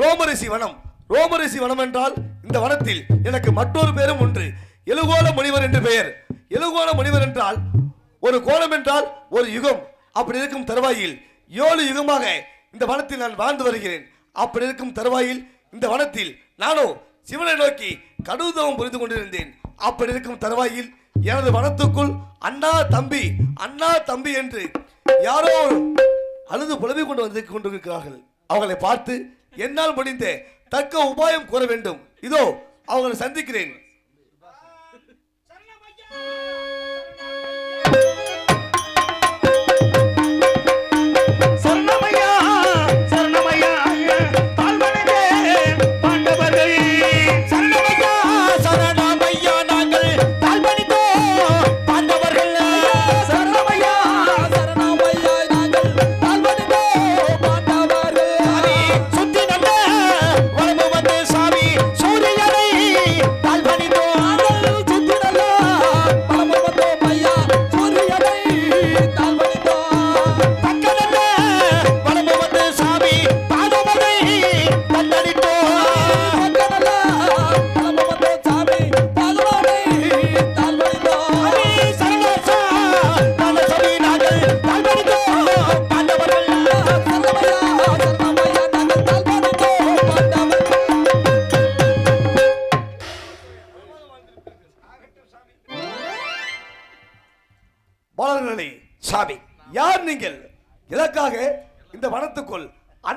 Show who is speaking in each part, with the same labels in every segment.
Speaker 1: ரோமரிசி வனம் ரோமரிசி வனம் என்றால் இந்த வனத்தில் எனக்கு மற்றொரு பேரும் உண்டு. எழுகோல முனிவர் என்று பெயர். எழுகோல முனிவர் என்றால் ஒரு கோலம் என்றால் ஒரு யுகம். அப்படி இருக்கும் தருவாயில் ஏழு யுகமாக இந்த வனத்தில் நான் வாழ்ந்து வருகிறேன். அப்படி இருக்கும் தருவாயில் இந்த வனத்தில் நானோ சிவனை நோக்கி கடுதவம் புரிந்து கொண்டிருந்தேன். அப்படி இருக்கும் தருவாயில் எனது வனத்துக்குள் அண்ணா தம்பி அண்ணா தம்பி என்று யாரோ அழுது புலம்பிக் கொண்டு வந்து கொண்டிருக்கிறார்கள். அவங்களை பார்த்து என்னால் முடிந்த தக்க உபாயம் கூற வேண்டும். இதோ அவங்களை சந்திக்கிறேன்.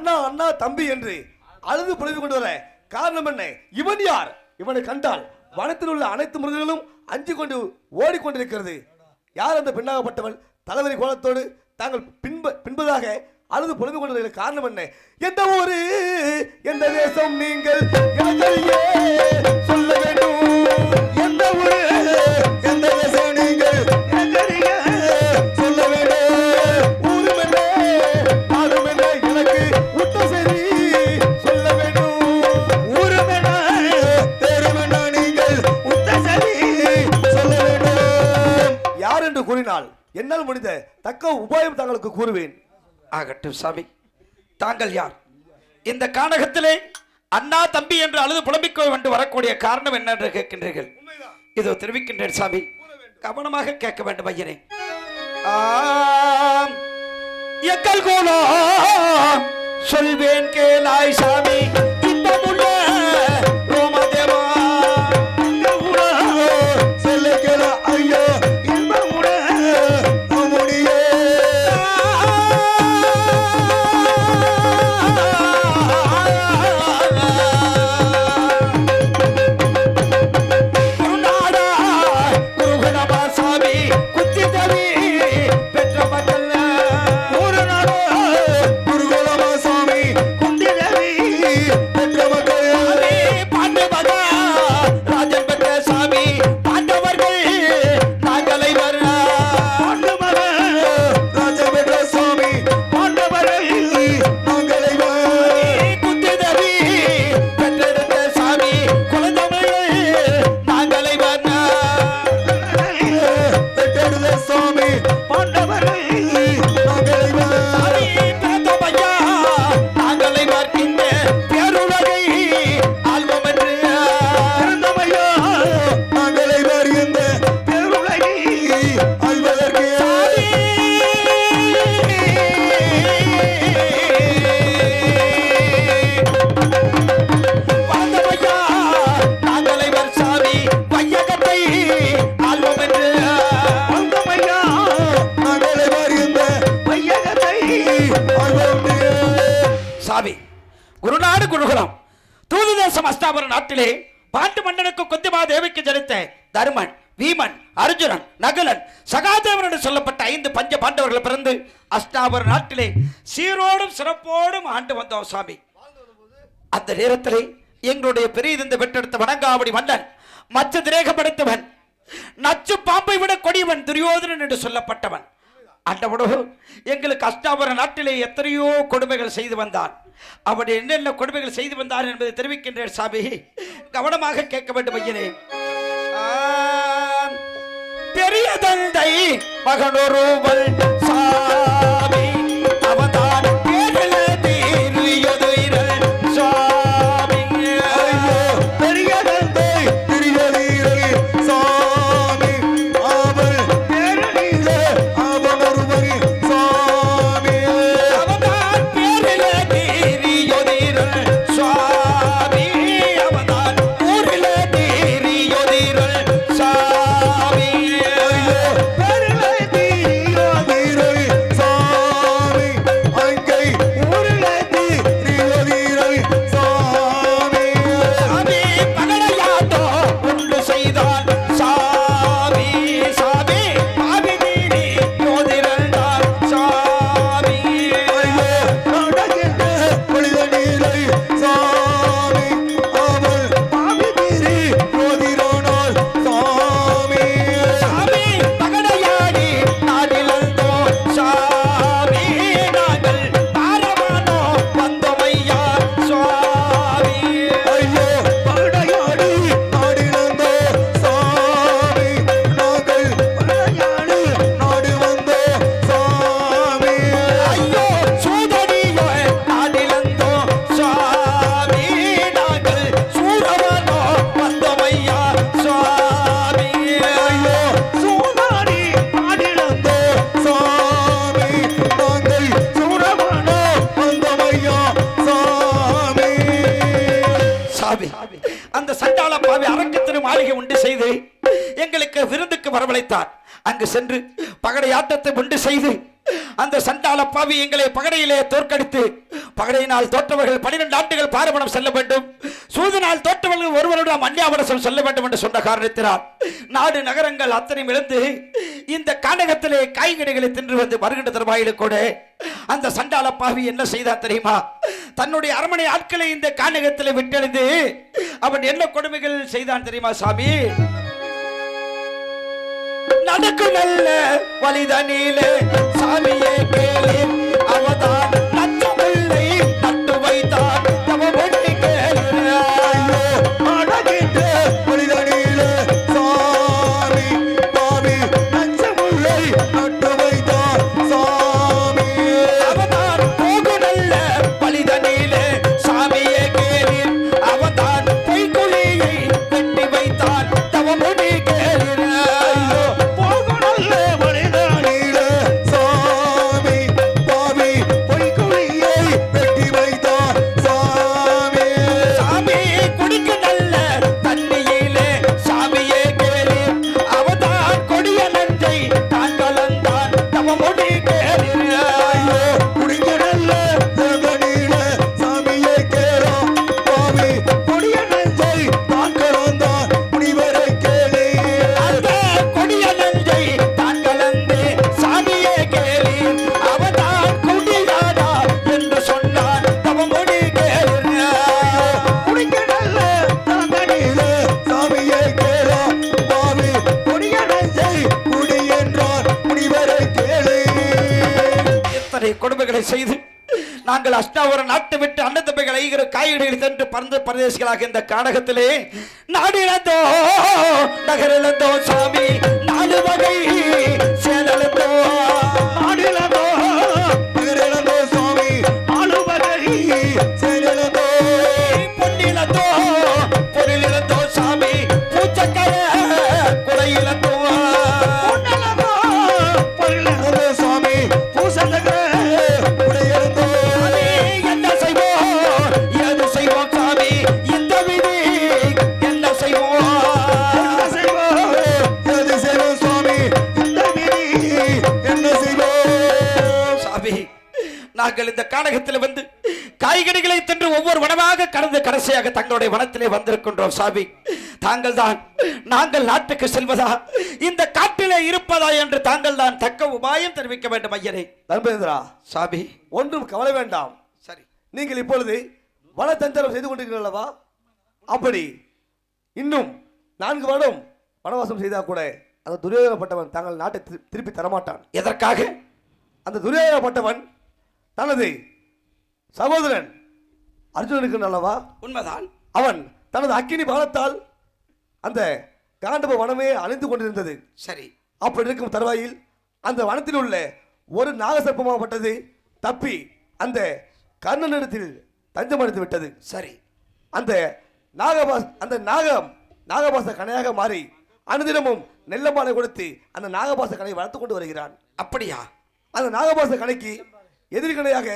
Speaker 1: அண்ணா அண்ணா தம்பி என்று அழுது புலவி கொண்டு வர காரணம் என்ன? இவன் யார்? இவனை கண்டால் வனத்தில் உள்ள அனைத்து மிருகங்களும் அஞ்சு கொண்டு ஓடிக்கொண்டிருக்கிறது. யார் அந்த பெண்ணாகப்பட்டவள்? தலைவரி கோலத்தோடு தாங்கள் பின்ப பின்பதாக அழுது புலம்பிக் கொண்டு காரணம் என்ன? எந்த ஊரு? எந்த தேசம் நீங்கள்? சொல்ல வேண்டும். எந்த ஊரு? தக்க உபாயம் தங்களுக்கு கூறுவேன்.
Speaker 2: ஆகட்டும் சாமி. தாங்கள் யார்? இந்த கானகத்திலே அண்ணா தம்பி என்று அழுது புலம்பிக் கொண்டு வரக்கூடிய காரணம் என்ன என்று கேட்கின்றீர்கள்? இதோ தெரிவிக்கின்றேன் சாமி. கவனமாக கேட்க வேண்டும் ஐயனே எக்கல் கோலோ சொல்வேன் கேளாய் சாமி. இந்த ரோமதேவா அஸ்தாபர நாட்டிலே பாண்டு மன்னனுக்கு குந்திமா தேவிக்கு ஜனித்த தருமன் வீமன் அர்ஜுனன் நகுலன் சகாதேவன் என்று சொல்லப்பட்ட ஐந்து பஞ்ச பாண்டவர்கள் பிறந்து அஷ்டாபுர நாட்டிலே சீரோடும் சிறப்போடும் ஆண்டு வந்தோம் சாமி அந்த நேரத்திலே எங்களுடைய பெரியதந்த பெற்றெடுத்த வணங்காவடி மன்னன் மச்ச திரேகப்படுத்தவன் நச்சு பாம்பை விட கொடியவன் துரியோதனன் என்று சொல்லப்பட்டவன். அண்டவனோ எங்களுக்கு அஷ்டாபுர நாட்டிலே எத்தனையோ கொடுமைகள் செய்து வந்தான். அவர் என்னென்ன கொடுமைகள் செய்து வந்தார் என்பதை தெரிவிக்கின்றேன் சாமி. கவனமாக கேட்க வேண்டும் ஐயனே. பெரிய தந்தை மகனொருவள் சா அந்த பாவி அரக்கத்திரு மாளிகை உண்டு செய்து எங்களுக்கு விருந்துக்கு வரவழைத்தார். அங்கு சென்று பகடை ஆட்டத்தை உண்டு செய்து அந்த சண்டால பாவி எங்களை பகடையிலே தோற்கடித்து பகடையினால் தோற்றவர்கள் பனிரெண்டு ஆண்டுகள் பாரபணம் செல்ல வேண்டும். சூதனால் தோற்றவர்கள் ஒருவருடன் அந்நியாவரசம் செல்ல வேண்டும் என்று சொன்ன காரணத்தினால் நாடு நகரங்கள் அத்தனை இழந்து இந்த காண்டகத்திலே காய்கறிகளை தின்று வந்து வருகின்ற தருவாயில கூட அந்த சண்டால பாவி என்ன செய்தான் தெரியுமா? தன்னுடைய அரமனை ஆட்களை இந்த காண்டகத்திலே விட்டெழுந்து அவன் என்ன கொடுமைகள் செய்தான் தெரியுமா சாமி? நடக்கும் நல்ல வழிதனிலே சாமியே கேளு. நாங்கள் அஷ்டாவர நாட்டை விட்டு அண்ணன் ஐகிற காய்கறிகள் சென்று பறந்து பிரதேசிகளாக இந்த காடகத்திலே நாடிழந்தோ நகரிழந்தோ சாமி நாலு வகை நாங்கள் இந்த காடகத்தில் வந்து காய்கறிகளை தின்று ஒவ்வொரு வனமாக கடந்து கடைசியாக தங்களுடைய வனத்திலே வந்திருக்கின்றோம் சாமி. தாங்கள் தான் நாங்கள் நாட்டுக்கு செல்வதா? இந்த காட்டிலே இருப்பதா என்று தாங்கள் தான் தக்க உபாயம் தெரிவிக்க வேண்டும் ஐயரே.
Speaker 1: தர்மேந்திரா
Speaker 2: சாமி.
Speaker 1: ஒன்றும் கவலை வேண்டாம்.
Speaker 2: சரி.
Speaker 1: நீங்கள் இப்பொழுது வனத்தந்திரம் செய்து கொண்டிருக்கிறீர்கள் அல்லவா அப்படி. இன்னும் நான்கு வருடம் வனவாசம் செய்தால் கூட அந்த துரியோதனப்பட்டவன் தங்கள் நாட்டை திரு- திருப்பி தரமாட்டான்.
Speaker 2: எதற்காக?
Speaker 1: அந்த துரியோதனப்பட்டவன் தனது சகோதரன் அர்ஜுனனுக்கு அல்லவா
Speaker 2: உண்மைதான்.
Speaker 1: அவன் தனது அக்கினி பாலத்தால் அந்த காண்டப வனமே அழிந்து கொண்டிருந்தது.
Speaker 2: சரி.
Speaker 1: அப்படி இருக்கும் தருவாயில் அந்த வனத்தில் உள்ள ஒரு நாகசர்ப்பமாகப்பட்டது தப்பி அந்த கர்ணனிடத்தில் தஞ்சமடைந்து விட்டது.
Speaker 2: சரி.
Speaker 1: அந்த நாகபாஸ் அந்த நாகம் நாகபாச கணையாக மாறி அனுதினமும் நெல்லம்பாலை கொடுத்து அந்த நாகபாச கணையை வளர்த்து கொண்டு வருகிறான்.
Speaker 2: அப்படியா?
Speaker 1: அந்த நாகபாச கணைக்கு எதிர்கணையாக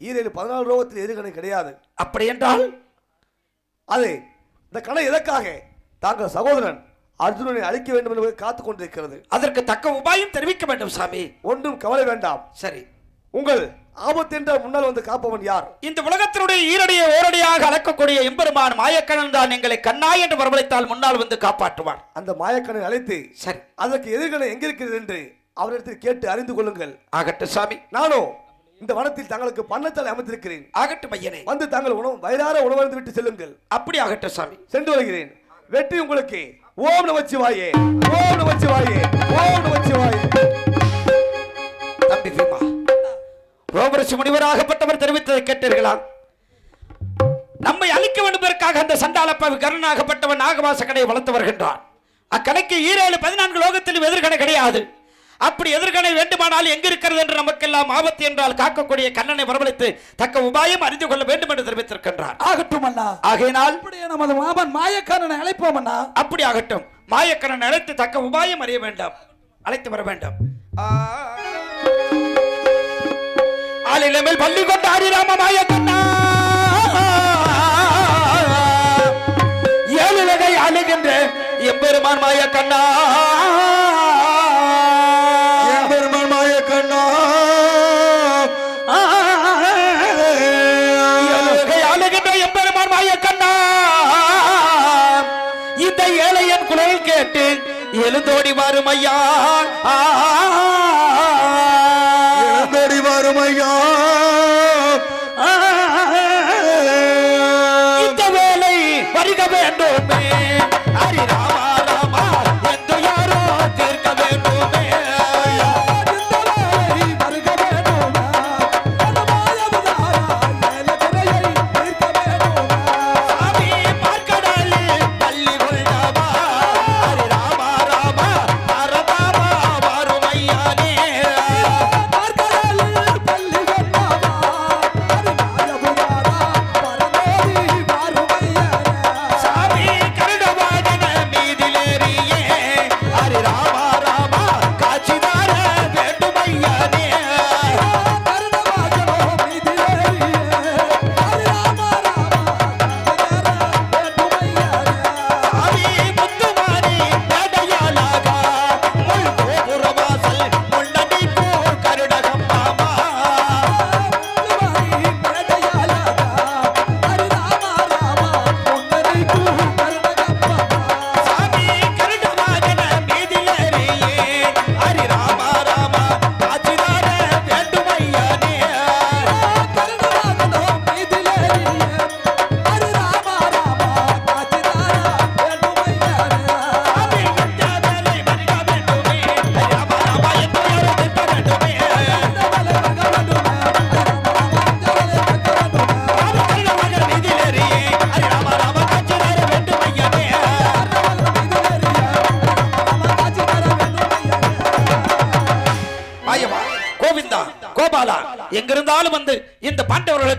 Speaker 1: ஈரேழு பதினாலு ரோகத்தில் எதிர்கணை கிடையாது.
Speaker 2: அப்படி என்றால்?
Speaker 1: அது இந்த கணை எதற்காக தாங்கள் சகோதரன் அர்ஜுனனை அழிக்க வேண்டும் என்பதை காத்துக் கொண்டிருக்கிறது.
Speaker 2: அதற்கு தக்க உபாயம் தெரிவிக்க வேண்டும் சாமி.
Speaker 1: ஒன்றும் கவலை வேண்டாம்.
Speaker 2: சரி.
Speaker 1: உங்கள் ஆபத்து என்றால் முன்னால் வந்து காப்பவன் யார்?
Speaker 2: இந்த உலகத்தினுடைய ஈரடியை ஓரடியாக அளக்கக்கூடிய எம்பெருமான் மாயக்கணன் தான் எங்களை கண்ணாய் என்று வரவழைத்தால் முன்னால் வந்து காப்பாற்றுவார்.
Speaker 1: அந்த மாயக்கனை அழைத்து
Speaker 2: சரி.
Speaker 1: அதற்கு எதிர்கணை எங்கிருக்கிறது என்று அவரிடத்தில் கேட்டு அறிந்து கொள்ளுங்கள்.
Speaker 2: ஆகட்டும் சாமி.
Speaker 1: நானோ இந்த வனத்தில் தங்களுக்கு பண்ணத்தலை அமைத்திருக்கிறேன்
Speaker 2: ஆகட்டும் ஐயனே.
Speaker 1: வந்து தாங்கள் உணவு வயிறார உணவருந்து விட்டு செல்லுங்கள்.
Speaker 2: அப்படி ஆகட்டும் சாமி.
Speaker 1: சென்று வருகிறேன். வெற்றி உங்களுக்கு. ஓம் நமச்சிவாயே ஓம் நமச்சிவாயே ஓம் நமச்சிவாயே
Speaker 2: தம்பி பீமா ரோமரசி முனிவராகப்பட்டவர் தெரிவித்ததை கேட்டீர்களா? நம்மை அழிக்க வேண்டுவதற்காக அந்த சண்டாளப்பாவி கருணாகப்பட்டவன் நாகவாச கடையை வளர்த்து வருகின்றான். அக்கடைக்கு ஈரேழு பதினான்கு லோகத்திலும் எதிர்கணை கிடையாது. அப்படி எதிர்கணை வேண்டுமானால் எங்க இருக்கிறது என்று நமக்கெல்லாம் ஆபத்து என்றால் காக்கக்கூடிய கண்ணனை வரவழைத்து தக்க உபாயம் அறிந்து கொள்ள வேண்டும் என்று தெரிவித்திருக்கின்றார்.
Speaker 3: ஆகட்டும் அண்ணா
Speaker 2: ஆகையினால்
Speaker 3: நமது மாமன் மாயக்காரனை அழைப்போம் அண்ணா
Speaker 2: அப்படி ஆகட்டும். மாயக்கண்ணன் அழைத்து தக்க உபாயம் அறிய வேண்டாம். அழைத்து வர வேண்டாம். ஆளிலமேல் பள்ளி கொண்ட ஹரிராம மாயக்கண்ணா. எம்பெருமான் மாய கண்ணா
Speaker 4: எம்பெருமான்
Speaker 2: எழுந்தோடி வரும் ஐயா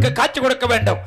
Speaker 2: அவர்களுக்கு காட்சி கொடுக்க வேண்டும்.